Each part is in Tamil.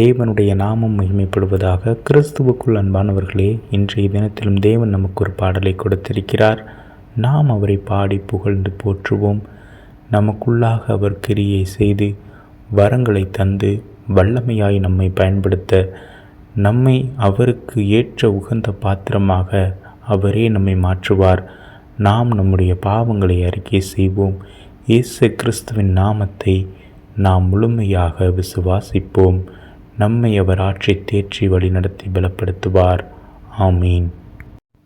தேவனுடைய நாமம் மகிமைப்படுவதாக கிறிஸ்துவுக்குள் அன்பானவர்களே இன்றைய தினத்திலும் தேவன் நமக்கு ஒரு பாடலை கொடுத்திருக்கிறார். நாம் அவரை பாடி புகழ்ந்து போற்றுவோம். நமக்குள்ளாக அவர் கிரியை செய்து வரங்களை தந்து வல்லமையாய் நம்மை பயன்படுத்த நம்மை அவருக்கு ஏற்ற உகந்த பாத்திரமாக அவரே நம்மை மாற்றுவார். நாம் நம்முடைய பாவங்களை அறிக்கை செய்வோம். இயேசு கிறிஸ்துவின் நாமத்தை நாம் முழுமையாக விசுவாசிப்போம். நம்மை அவர் ஆட்சி தேற்றி வழிநடத்தி பலப்படுத்துவார். ஆமீன்.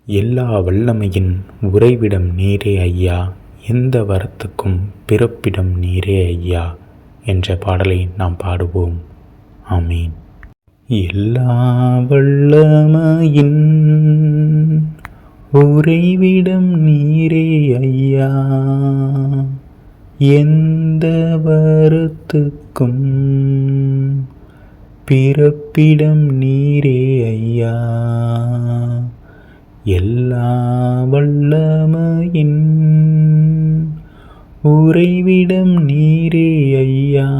எல்லா வல்லமையின் உறைவிடம் நீரே ஐயா. எந்த வரத்துக்கும் பிறப்பிடம் நீரே ஐயா என்ற பாடலை நாம் பாடுவோம். ஆமீன். எல்லா வல்லமையின் உறைவிடம் நீரே ஐயா. எந்த வரத்துக்கும் பிறப்பிடம் நீரே ஐயா. எல்லா வல்லமையின் உறைவிடம் நீரே ஐயா.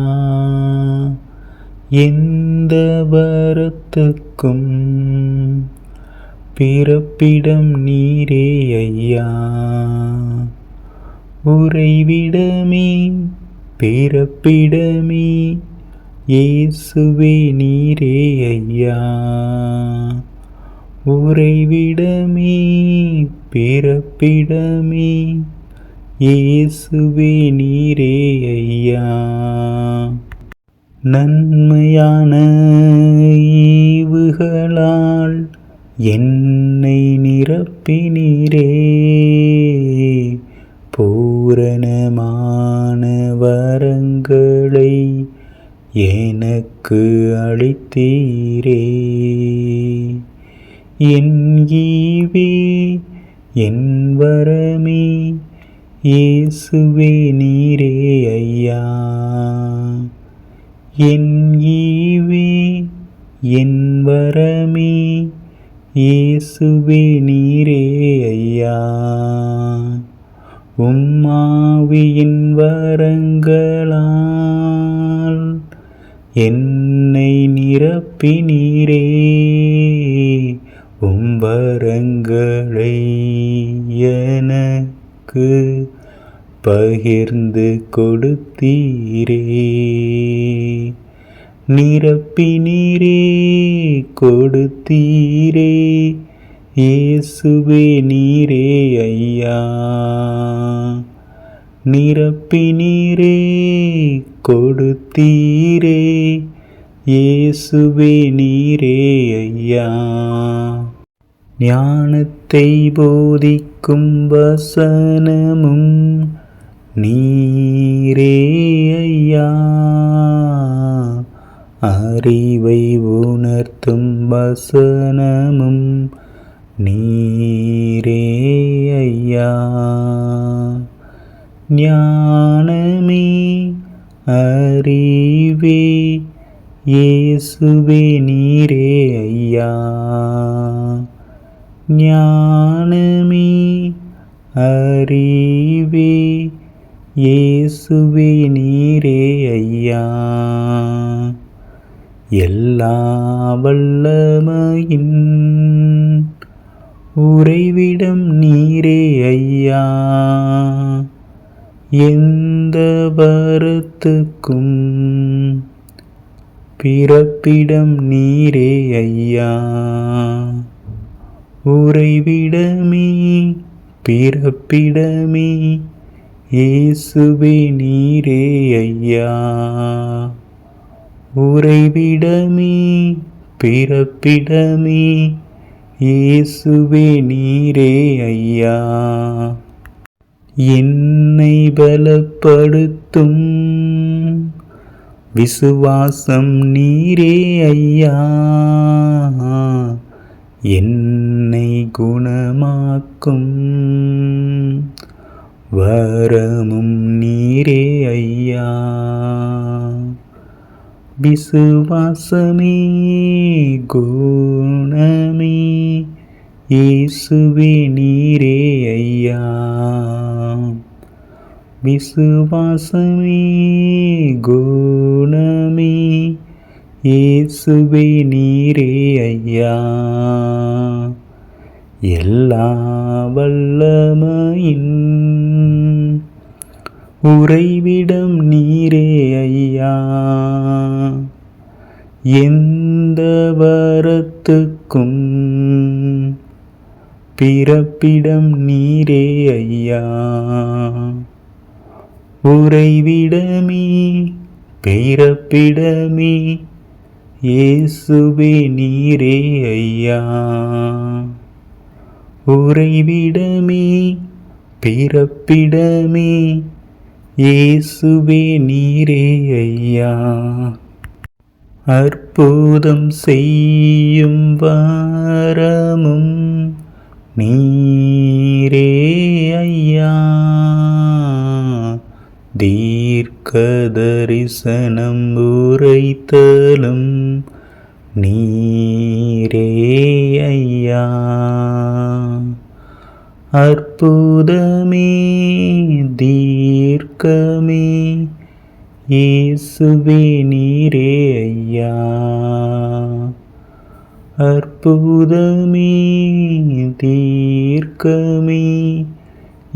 எந்த வரத்துக்கும் பிறப்பிடம் நீரே ஐயா. உறைவிடமே பிறப்பிடமே இயேசுவே நீரே ஐயா. உறைவிடமே பிறப்பிடமே இயேசுவே நீரே ஐயா. நன்மையான ஈவுகளால் என்னை நிரப்பினீரே. பூரண எனக்கு அளித்தீரே. என் ஈவே என் வரமே இயேசுவே நீரே ஐயா. என் ஈவே என் வரமே இயேசுவே நீரே ஐயா. உம்மாவியின் நிரப்பினீரே உம்பரங்களை எனக்கு பகிர்ந்து கொடுத்தீரே. நிரப்பினீரே கொடுத்தீரே. இயேசுவே நீரே ஐயா. நிரப்பினீரே கொடுத்தீரே. இயேசுவே நீரே ஐயா. ஞானத்தை போதிக்கும் வசனமும் நீரே ஐயா. அறிவை உணர்த்தும் வசனமும் நீரே ஐயா. ஞானமே அறி இயேசுவே நீரே ஐயா. ஞானமே அறிவே இயேசுவே நீரே ஐயா. எல்லா வல்லமையின் உறைவிடம் நீரே ஐயா. எந்த வரத்துக்கும் பிறப்பிடம் நீரே ஐயா. உறைவிடமே பிறப்பிடமே இயேசுவே நீரே ஐயா. உறைவிடமே பிறப்பிடமே இயேசுவே நீரே ஐயா. என்னை பலப்படுத்தும் விசுவாசம் நீரே ஐயா. என்னை குணமாக்கும் வரமும் நீரே ஐயா. விசுவாசமே குணமே இயேசுவே நீரே ஐயா. விசுவாசமே கோ இயேசுவே நீரே ஐயா. எல்லா வல்லமையின் உறைவிடம் நீரே ஐயா. எந்த வரத்துக்கும் பிறப்பிடம் நீரே ஐயா. உறைவிடமே பிறப்பிடமே இயேசுவே நீரே ஐயா. உறைவிடமே பிறப்பிடமே இயேசுவே நீரே ஐயா. அற்புதம் செய்யும் வாரமும் நீரே ஐயா. தீர்க்க தரிசனம் உரைத்தலும் நீரே ஐயா அற்புதமே தீர்க்கமே இயேசுவே நீரே ஐயா அற்புதமே தீர்க்கமே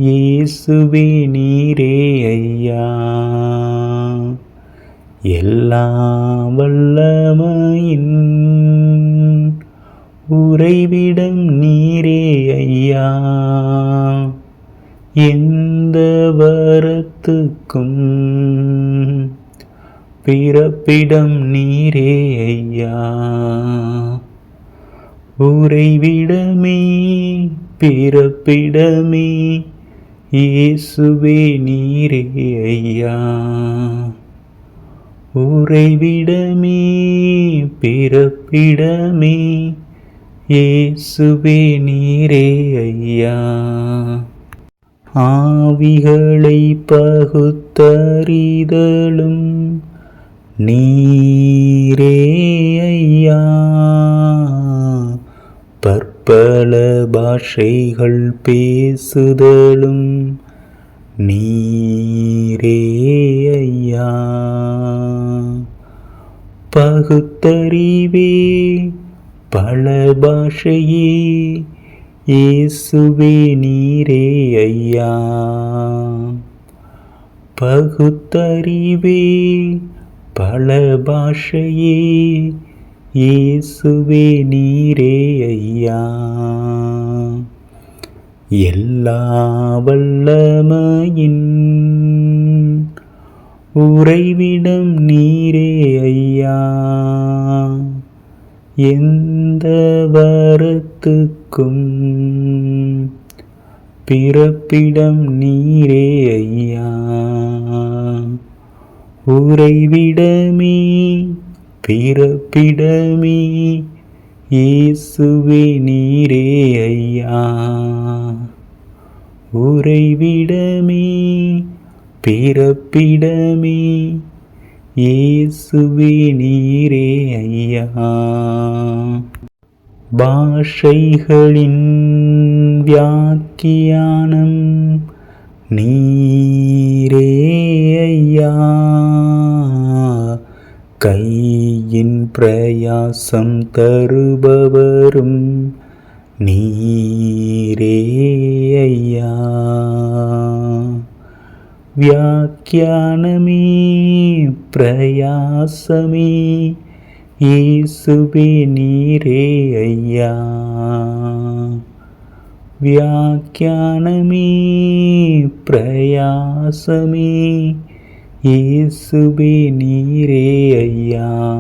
இயேசுவே நீரே ஐயா எல்லா வல்ல உறைவிடம் நீரே ஐயா. எந்த வரத்துக்கும் பிறப்பிடம் நீரே ஐயா. உறைவிடமே பிறப்பிடமே இயேசுவே நீரே ஐயா. உறைவிடமே பிறப்பிடமே இயேசுவே நீரே ஐயா. ஆவிகளை பகுத்தறிதலும் நீரே ஐயா. பற்பல பாஷைகள் பேசுதலும் நீரே ஐயா. பகுத்தறிவே பல பாஷையே இயேசுவே நீரே ஐயா. பகுத்தறிவே பல பாஷையே இயேசுவே நீரே ஐயா. எல்லா வல்லமையின் உறைவிடம் நீரே ஐயா. எந்த வரத்துக்கும் பிறப்பிடம் நீரே ஐயா. உறைவிடமே பிறப்பிடமே இயேசுவே நீரே ஐயா. உறைவிடமே பிறப்பிடமே இயேசுவே நீரே ஐயா. பாஷைகளின் வியாக்கியானம் நீரே ஐயா கையின் பிரயாசம் தருபவரும் நீரே ஐயா வியாக்கியானமே பிரயாசமே இயேசுவே நீரே ஐயா. வியாக்கியானமே பிரயாசமே இயேசுவே நீரே ஐயா.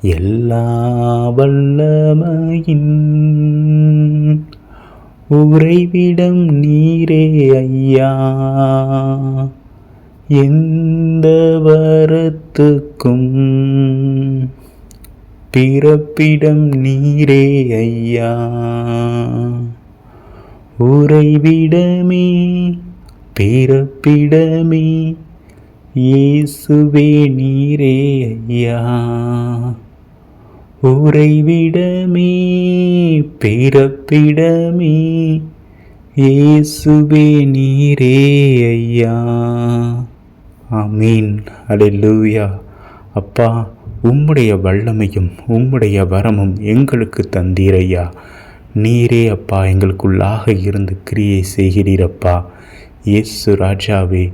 எல்லா வல்லமையின் உறைவிடம் நீரே ஐயா. எந்த வரத்துக்கும் பிறப்பிடம் நீரே ஐயா. உறைவிடமே பிறப்பிடமே இயேசுவே நீரே ஐயா. உறைவிடமே பிறப்பிடமே இயேசுவே நீரே ஐயா. ஆமீன். லூவியா அப்பா உம்முடைய வல்லமையும் உம்முடைய வரமும் எங்களுக்கு தந்தீரையா. நீரே அப்பா எங்களுக்குள்ளாக இருந்து கிரியை செய்கிறீரப்பா. இயேசு ராஜாவே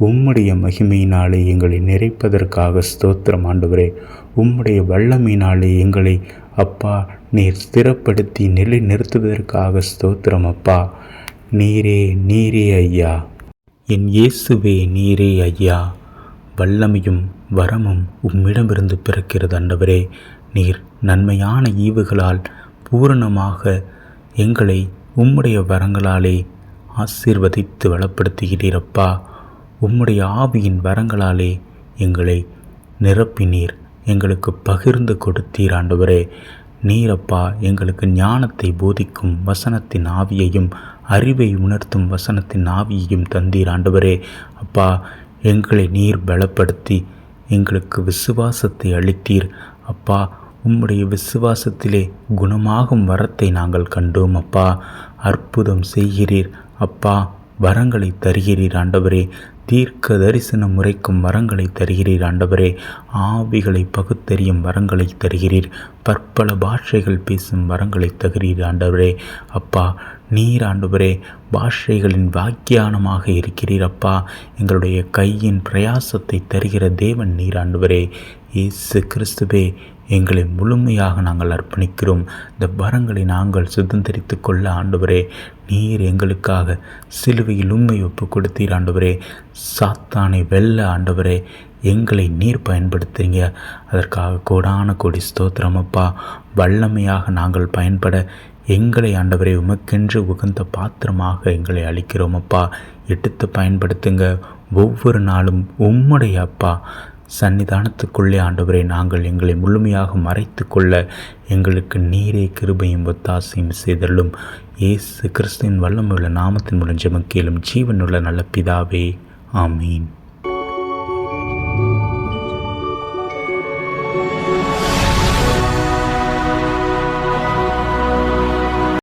உம்முடைய மகிமையினாலே எங்களை நிறைப்பதற்காக ஸ்தோத்திரம் ஆண்டவரே. உம்முடைய வல்லமையினாலே எங்களை அப்பா நீர் ஸ்திரப்படுத்தி நிலை நிறுத்துவதற்காக ஸ்தோத்திரம் அப்பா. நீரே நீரே ஐயா. என் இயேசுவே நீரே ஐயா. வல்லமையும் வரமும் உம்மிடமிருந்து பிறக்கிறது ஆண்டவரே நீர் நன்மையான ஈவுகளால் பூரணமாக எங்களை உம்முடைய வரங்களாலே ஆசீர்வதித்து வளப்படுத்துகிறீரப்பா. உம்முடைய ஆவியின் வரங்களாலே எங்களை நிரப்பினீர். எங்களுக்கு பகிர்ந்து கொடுத்தீர் ஆண்டவரே. நீரப்பா எங்களுக்கு ஞானத்தை போதிக்கும் வசனத்தின் ஆவியையும் அறிவை உணர்த்தும் வசனத்தின் ஆவியையும் தந்தீர் ஆண்டவரே. அப்பா எங்களை நீர் பலப்படுத்தி எங்களுக்கு விசுவாசத்தை அளித்தீர். அப்பா உம்முடைய விசுவாசத்திலே குணமாகும் வரத்தை நாங்கள் கண்டோம் அப்பா. அற்புதம் செய்கிறீர். அப்பா வரங்களை தருகிறீர் ஆண்டவரே. தீர்க்க தரிசனம் முறைக்கும் வரங்களை தருகிறீர் ஆண்டவரே. ஆவிகளை பகுத்தறியும் வரங்களை தருகிறீர். பற்பல பாஷைகள் பேசும் வரங்களை தருகிறீர் ஆண்டவரே. அப்பா நீர் ஆண்டவரே பாஷைகளின் வாக்கியானமாக இருக்கிறீரப்பா. எங்களுடைய கையின் பிரயாசத்தை தருகிற தேவன் நீர் ஆண்டவரே. இயேசு கிறிஸ்துவே எங்களை முழுமையாக நாங்கள் அர்ப்பணிக்கிறோம். இந்த வரங்களை நாங்கள் சுதந்திரித்து கொள்ள ஆண்டவரே நீர் எங்களுக்காக சிலுவையில் உண்மை ஒப்பு கொடுத்தீர் ஆண்டவரே. சாத்தானை வெல்ல ஆண்டவரே எங்களை நீர் பயன்படுத்துறீங்க. அதற்காக கோடான கோடி ஸ்தோத்திரமப்பா வல்லமையாக நாங்கள் பயன்பட எங்களை ஆண்டவரை உமக்கென்று உகந்த பாத்திரமாக எங்களை அளிக்கிறோம் அப்பா எடுத்து பயன்படுத்துங்க. ஒவ்வொரு நாளும் உம்முடைய அப்பா சன்னிதானத்துக்குள்ளே ஆண்டவரை நாங்கள் எங்களை முழுமையாக மறைத்து கொள்ள எங்களுக்கு நீரே கிருபையும் ஒத்தாசையும் செய்தலும் ஏசு கிறிஸ்துவின் வல்லமுள்ள நாமத்தின் மூலம் ஜெமக்கேலும் ஜீவனுள்ள நல்ல பிதாவே. ஆமீன்.